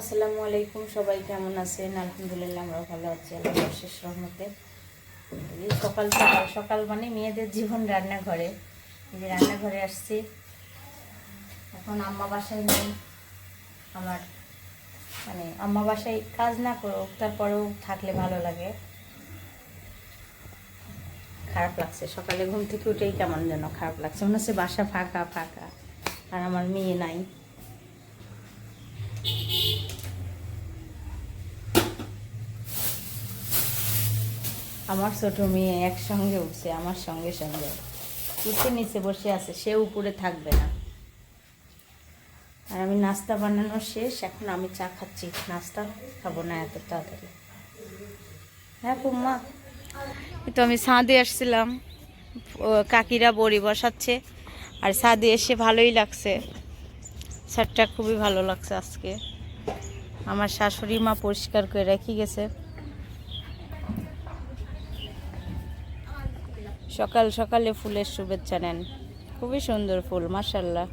আসসালামু আলাইকুম, সবাই কেমন আছেন? আলহামদুলিল্লাহ আমরা ভালো আছি আল্লাহর শেষ রহমতে। সকাল সকাল সকাল মানে মেয়েদের জীবন রান্নাঘরে। যে রান্নাঘরে আসছি। এখন আম্মা বাসায় নেই। আমার মানে আম্মা বাসায় কাজ না করুক, তারপরেও থাকলে ভালো লাগে। খারাপ লাগছে। সকালে ঘুম থেকে উঠেই কেমন যেন খারাপ লাগছে। মনে হচ্ছে বাসা ফাঁকা ফাঁকা। আর আমার মেয়ে নাই। আমার ছোট মেয়ে একসঙ্গে উঠছে, আমার সঙ্গে সঙ্গে। উঠে নিচে বসে আছে, সে উপরে থাকবে না। আর আমি নাস্তা বানানো শেষ, এখন আমি চা খাচ্ছি। নাস্তা খাব না এত তাড়াতাড়ি। হ্যাঁ এই তো আমি ছাদে আসছিলাম। কাকিরা বড়ি বসাচ্ছে, আর ছাদে এসে ভালোই লাগছে। ছাদটা খুবই ভালো লাগছে আজকে। আমার শাশুড়ি মা পরিষ্কার করে রেখে গেছে। সকাল সকালে ফুলের শুভেচ্ছা নেন। খুবই সুন্দর ফুল মাসাল্লাহ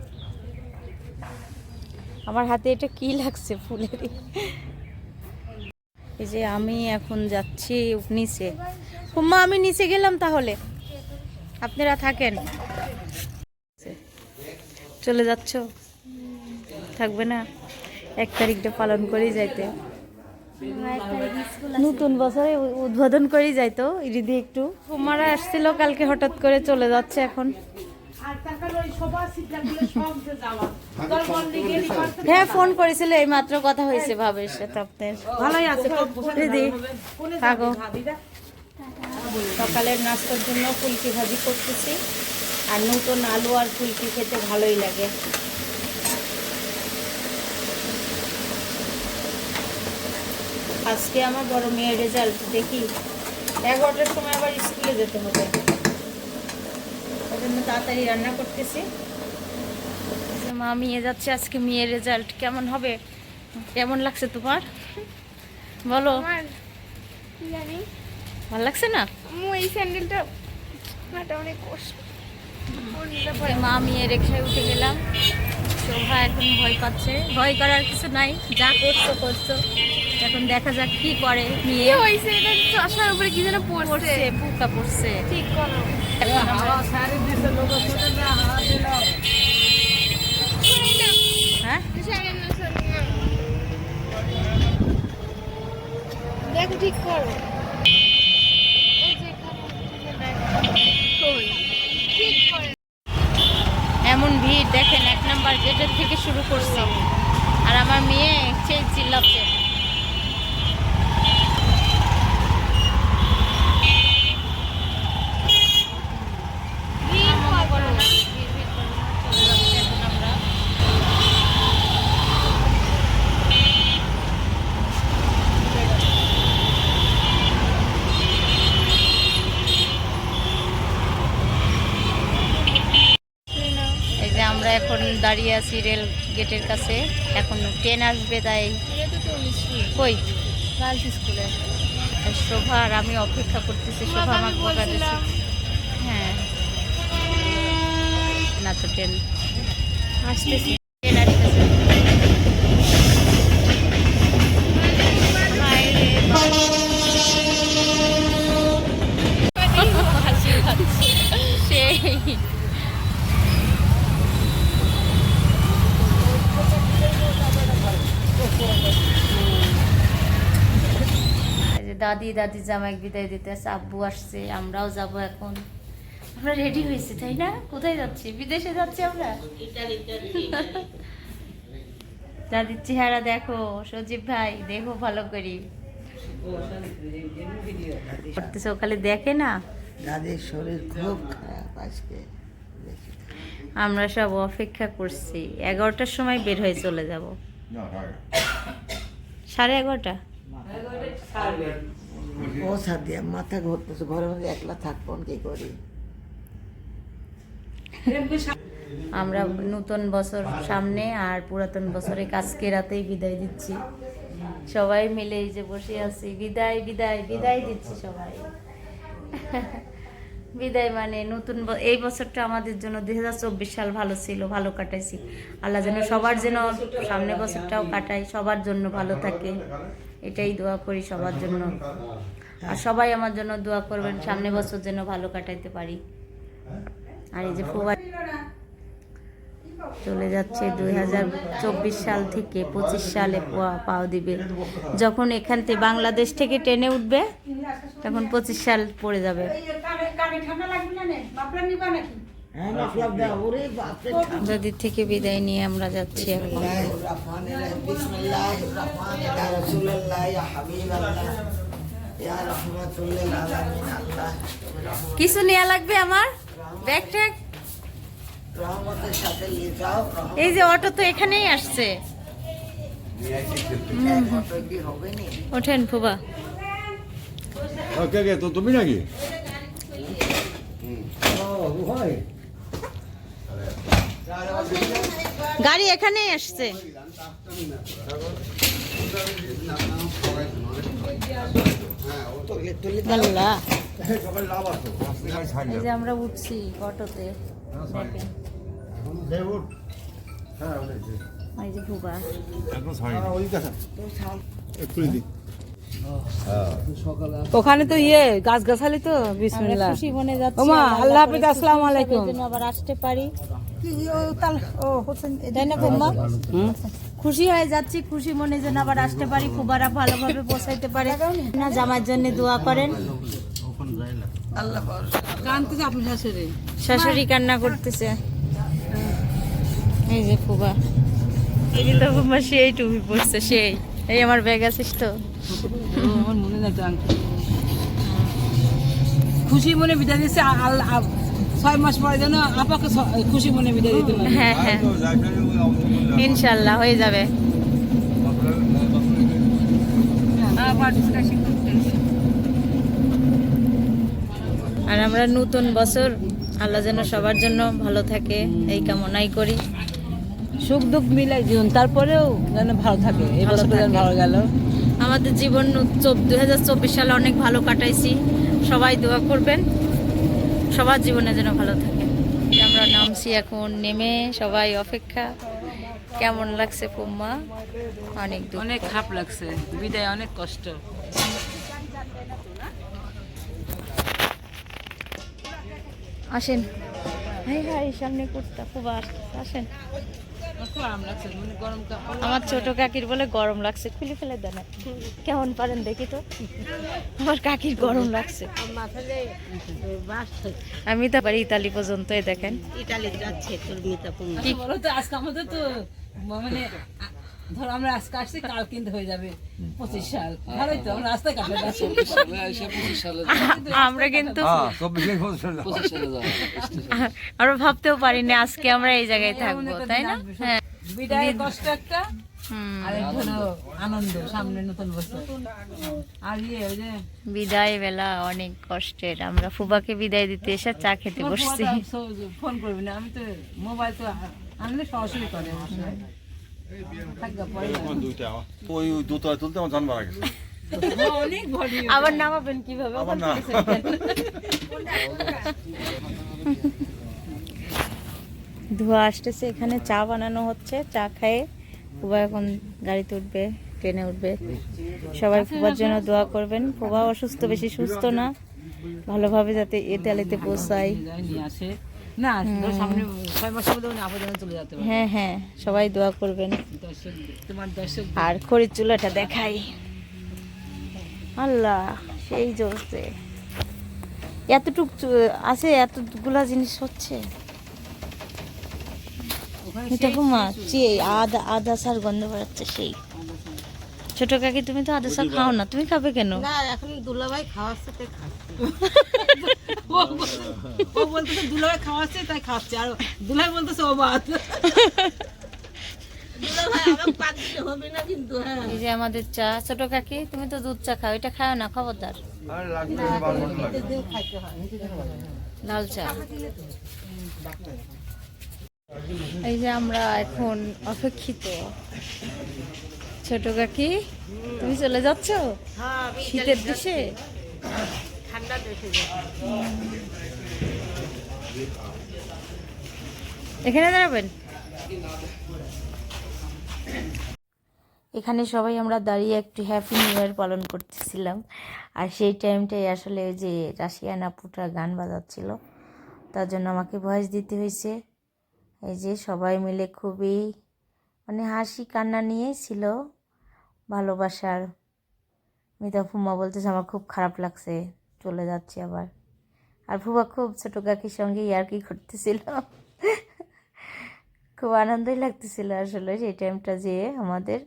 আমার হাতে এটা কি লাগছে ফুলের? এই যে আমি এখন যাচ্ছি নিচে। হুম্মা, আমি নিচে গেলাম তাহলে। আপনারা থাকেন। চলে যাচ্ছ? থাকবে না। এক তারিখটা পালন করেই যাইতে। নতুন বছরে উদ্বোধন করেই যাইতো ইরিদি একটু। কুমারা আসছিল কালকে হঠাৎ করে চলে যাচ্ছে এখন। হ্যাঁ ফোন করেছিল। এই মাত্র কথা হয়েছে ভাবের সাথে আপনার। ভালোই আছে দিদি থাকো। সকালের নাস্তার জন্য ফুলকি ভাজি করতেছি। আর নতুন আলু আর ফুলকি খেতে ভালোই লাগে। আজকে আমার বড় মেয়ের রেজাল্ট দেখি। এগারোটার সময় আবার স্কুলে যেতে হবে। ওই জন্য তাড়াতাড়ি রান্না করতেছি। মা মেয়ে যাচ্ছে আজকে মেয়ের রেজাল্ট কেমন হবে? কেমন লাগছে তোমার? বলো। জানি? ভালো লাগছে না? এই স্যান্ডেলটা অনেক কষ্ট। মা মেয়ে রেখায় উঠে গেলাম। শোভা এখন ভয় পাচ্ছে। ভয় করার কিছু নাই যা করছ করছ। এখন দেখা যাক কি করে কি মেয়ে হয়েছে? এটা চশমার উপরে কি যেন পড়ছে? পোকা পড়ছে। ঠিক করো। হ্যাঁ? দেখো ঠিক করো এই যে এখানে কই? ঠিক করে এমন ভিড় দেখেন এক নাম্বার গেটের থেকে শুরু করছে আর আমার মেয়ে সেই চিল্লাচ্ছে ভিড় করো না। চলে যাচ্ছি এখন আমরা এই যে আমরা এখন দাঁড়িয়ে আছি রেল গেটের কাছে। এখন ট্রেন আসবে তাই। কই? স্কুলে। আর শোভা আর আমি অপেক্ষা করতেছি। শোভা আমাকে বকা হ্যাঁ। না তো ট্রেন। আসতেছি। ট্রেন আসতেছে দাদি দাদি জামাই বিদায় দিতে আসছে আব্বু আসছে আমরাও যাব এখন। আমরা রেডি হয়েছি তাই না? কোথায় যাচ্ছি? বিদেশে যাচ্ছি আমরা? দাদির চেহারা দেখো সজীব ভাই দেখো ভালো করি। সকালে দেখে না? দাদির শরীর খুব খারাপ আজকে। আমরা সব অপেক্ষা করছি। এগারোটার সময় বের হয়ে চলে যাব। সাড়ে এগারোটা? ও সাদিয়া, মাথা ঘুরতেছে ঘরের মধ্যে একলা থাকব, কি করি? আমরা নতুন বছর সামনে আর পুরাতন বছরে কাজকে রাতেই বিদায় দিচ্ছি। সবাই মিলে এই যে বসে আছি। বিদায় বিদায় বিদায় দিচ্ছি সবাই। বিদায় মানে নতুন এই বছরটা আমাদের জন্য দুই হাজার চব্বিশ সাল ভালো ছিল, ভালো কাটাইছি। আল্লাহ যেন সবার যেন সামনে বছরটাও কাটাই সবার জন্য ভালো থাকে। এটাই দোয়া করি সবার জন্য। আর সবাই আমার জন্য দোয়া করবেন, সামনে বছর যেন ভালো কাটাইতে পারি। আর এই যে ফুবা চলে যাচ্ছে দুই হাজার চব্বিশ সাল থেকে পঁচিশ সালে পাও দিবে। যখন এখান থেকে বাংলাদেশ থেকে ট্রেনে উঠবে, তখন পঁচিশ সাল পড়ে যাবে। হ্যাঁ নদীর থেকে বিদায় নিয়ে আমরা যাচ্ছি এখন। কিছু নেওয়া লাগবে আমার? Bag tag? এই যে অটো তো এখানেই আসছে। অটো কি হবে নি ওঠেন ফুবা তো তুমি নাকি? গাড়ি এখানেই আসছে। এই যে আমরা উঠছি অটোতে। এই যে ওখানে তো ইয়ে গাছ গাছালি তো বিসমিল্লাহ। ওমা, আল্লাহ হাফেজ, আসসালামু আলাইকুম। আবার আসতে পারি। তাই না বৌমা খুশি হয়ে যাচ্ছি খুশি মনে যেন আবার আসতে পারি খুবারা ভালোভাবে পৌঁছাইতে পারে। না জামার জন্য দোয়া করেন। শাশুড়ি। কান্না করতেছে। এই যে ফুবা এই যে তো ফুবা সেই টুপি পড়ছে সেই। এই আমার ব্যাগ আছিস তো। আমার মনে তো খুশি মনে বিদায় দিচ্ছে আল্লাহ ছয় মাস পরে যেন আপাকে খুশি মনে বিদায় দিতে পারে। হ্যাঁ হ্যাঁ। ইনশাল্লাহ হয়ে যাবে। আর আমরা নতুন বছর আল্লাহ যেন সবার জন্য ভালো থাকে এই কামনাই করি। সুখ দুঃখ মিলাই জীবন তারপরেও যেন ভালো থাকে এই ভালো বছরটা যেন ভালো গেল। আমাদের জীবন দুই হাজার চব্বিশ সালে অনেক ভালো কাটাইছি। সবাই দোয়া করবেন। সবার জীবনে যেন ভালো থাকে। আমরা নামছি এখন নেমে সবাই অপেক্ষা। কেমন লাগছে পুম্মা? অনেক অনেক খাপ লাগছে বিদায় অনেক কষ্ট। আসেন। হাই হাই সামনে কুর্তা খুব আসেন। মানে আমার ছোট কাকির বলে গরম লাগছে। খুলে ফেলে দেন। কেমন পারেন দেখি তো। আমার কাকির গরম লাগছে। আমি তো পারি ইতালি পর্যন্তই দেখেন। ইতালি যাচ্ছে তোর মিতা কি বলো তো আজকে আমাদের তো মানে ধর আমরা আজকে আসছি কাল কিন্তু হয়ে যাবে পঁচিশ সাল। ভালোই তো আমরা রাস্তায় কাটলে আমরা কিন্তু হ্যাঁ আমরা ভাবতেও পারিনি আজকে আমরা এই জায়গায় থাকব তাই না? হ্যাঁ। বিদায় কষ্ট একটা হুম। আর এক হলো আনন্দ সামনে নতুন বছর। আর ইয়ে বিদায় বেলা অনেক কষ্টের আমরা ফুবাকে বিদায় দিতে এসে চা খেতে বসছি। ফোন করবি না আমি তো মোবাইল তো আনলে সরাসরি করে ওই দুতলায় তুলতে আমার জান মারা গেছে। আবার নামাবেন কীভাবে? আবার না। ধোয়া আসতেছে এখানে চা বানানো হচ্ছে। চা খায়ে ফুবা এখন গাড়িতে উঠবে ট্রেনে উঠবে। সবাই ফুবার জন্য দোয়া করবেন। ফুবা অসুস্থ বেশি সুস্থ না। ভালোভাবে যাতে ইতালিতে পৌঁছায়। নিয়ে আসে না ধর সামনে ছয় উনি চলে যেতে হ্যাঁ হ্যাঁ সবাই দোয়া করবেন। দর্শক তোমার দর্শক আর খড়ির চুলাটা দেখাই। আল্লাহ সেই জ্বলছে। এতটুক আছে এতগুলা জিনিস হচ্ছে। এটা মা চে আদা আদা সার গন্ধ বেড়াচ্ছে সেই। ছোট কাকি তুমি তো আদা সার খাও না তুমি খাবে কেন? না এখন দুলাভাই খাওয়াচ্ছে তাই খাচ্ছে। ও বলতে- ও বলতেছে দুলাভাই খাওয়াচ্ছে তাই খাচ্ছে। আর দুলাই বলতেছে ও বাদ দুলাভাই হ্যাঁ। এই যে আমাদের চা। ছোট কাকি তুমি তো দুধ চা খাও এটা খাও না খবরদার। লাল চা। এই যে আমরা এখন অপেক্ষিত। ছোট কাকি, তুমি চলে যাচ্ছ? শীতের দেশে? ঠান্ডা দেশে এখানে দাঁড়াবেন। এখানে সবাই আমরা দাঁড়িয়ে একটু হ্যাপি নিউ ইয়ার পালন করতেছিলাম। আর সেই টাইমটাই আসলে যে রাশিয়ান আপুটা গান বাজাচ্ছিল। তার জন্য আমাকে ভয়েস দিতে হয়েছে। এই যে সবাই মিলে খুবই মানে হাসি কান্না নিয়েই ছিল ভালোবাসার। মিতা ফুম্মা বলতেছে, আমার খুব খারাপ লাগছে, চলে যাচ্ছি আবার। আর ফুবা খুব ছোটো কাকির সঙ্গে ইয়ার্কি করতেছিল। খুব আনন্দই লাগতেছিল আসলে সেই টাইমটা যে আমাদের।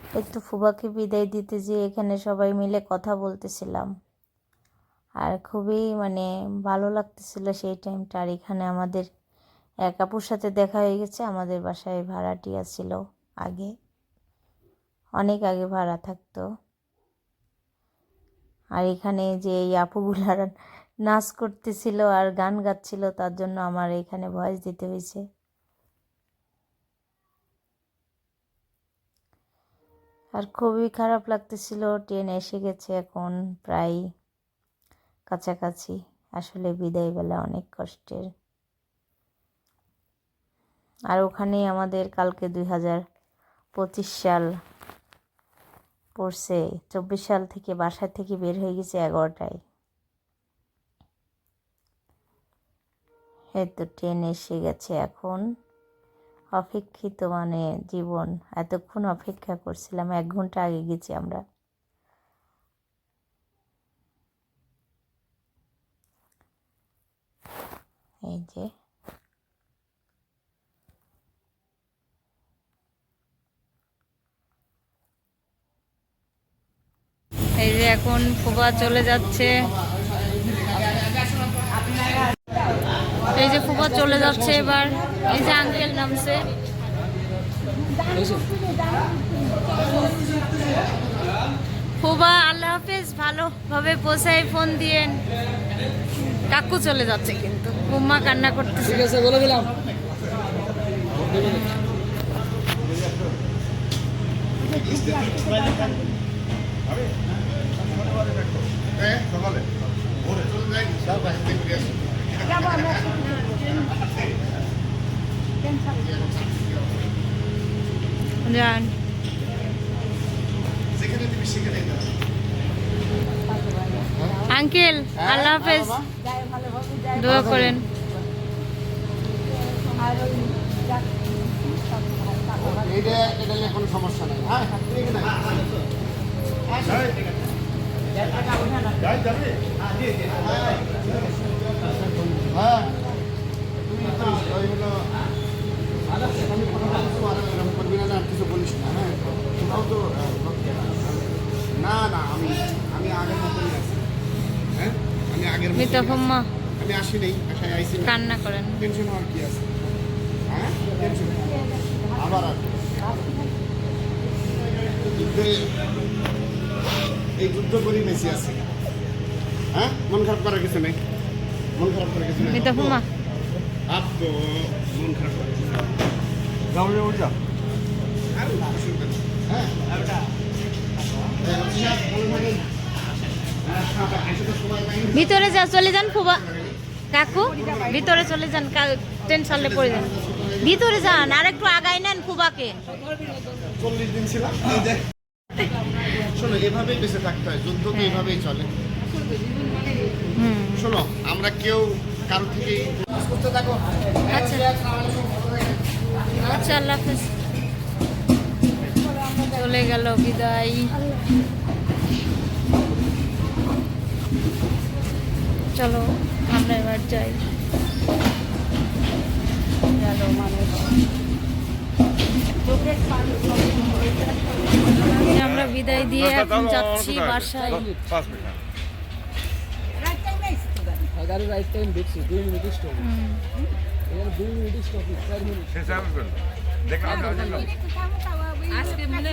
একটু ফুবাকে বিদায় দিতে যে এখানে সবাই মিলে কথা বলতেছিলাম। আর খুবই মানে ভালো লাগতেছিল সেই টাইমটা আর এখানে আমাদের এক আপুর সাথে দেখা হয়ে গেছে, আমাদের বাসায় ভাড়াটিয়া ছিল আগে। অনেক আগে ভাড়া থাকতো। আর এখানে যে এই আপুগুলার নাচ করতেছিল আর গান গাচ্ছিল, তার জন্য আমার এখানে ভয়েস দিতে হয়েছে। আর খুবই খারাপ লাগতেছিল ট্রেন এসে গেছে এখন প্রায় কাছাকাছি। আসলে বিদায় বেলা অনেক কষ্টের। আর ওখানে আমাদের কালকে দুই হাজার পঁচিশ সাল পড়ছে। চব্বিশ সাল থেকে বাসা থেকে বের হয়ে গেছে এগারোটায়। এই তো ট্রেন এসে গেছে এখন। অপেক্ষিত মানে জীবন। এতক্ষণ অপেক্ষা করছিলাম, এক ঘণ্টা আগে গেছি আমরা। এই যে। এই যে এখন ফুবা চলে যাচ্ছে। এই যে ফুবা চলে যাচ্ছে এবার। এই যে আঙ্কেল নামছে। ফুবা আল্লাহ হাফেজ, ভালোভাবে পৌঁছায় ফোন দিয়েন। কাকু চলে যাচ্ছে কিন্তু। বুম্মা কান্না করতে ঠিক আছে বলে দিলাম। যান আঙ্কেল, আল্লাহ হাফেজ। দোয়া করেন। কোনো সমস্যা নেই। হ্যাঁ কিছু বলিস না না না আমি আমি আগের মতনই আছি হ্যাঁ? আমি আগের মিতা মতনই আমি আসি নেই আশায় আইসি কান্না করেন। টেনশন হওয়ার কি আছে? হ্যাঁ? টেনশন আবার আর যুদ্ধে এই যুদ্ধ করি বেশি আছে। হ্যাঁ? মন খারাপ করার কিছু নেই। মন খারাপ করার কিছু নেই। মিতা ফুম্মা আপ তো মন খারাপ করার কিছু নেই। যাও যাও যাও আর অসুবিধা নেই হ্যাঁ? ভিতরে যা চলে যান ফুবা। কাকু ভিতরে চলে যান টেনশনে পড়ে যান। ভিতরে যান আর একটু আগাই নেন ফুবাকে। চল্লিশ দিন ছিলাম। শোনো এভাবেই বেঁচে থাকতে হয় যুদ্ধ তো এভাবেই চলে। শোনো আমরা কেউ কারও থেকে করতে থাকো আচ্ছা। আচ্ছা আল্লাহ হাফেজ। চলে গেল বিদায়। চলো আমরা এবার যাই। আমরা বিদায় দিয়ে এখন যাচ্ছি বাসায়। গাড়ি রাইট টাইম দেখছি দুই মিনিট স্টপ হুম। এখানে দুই মিনিট স্টপ চার মিনিট আজকে মানে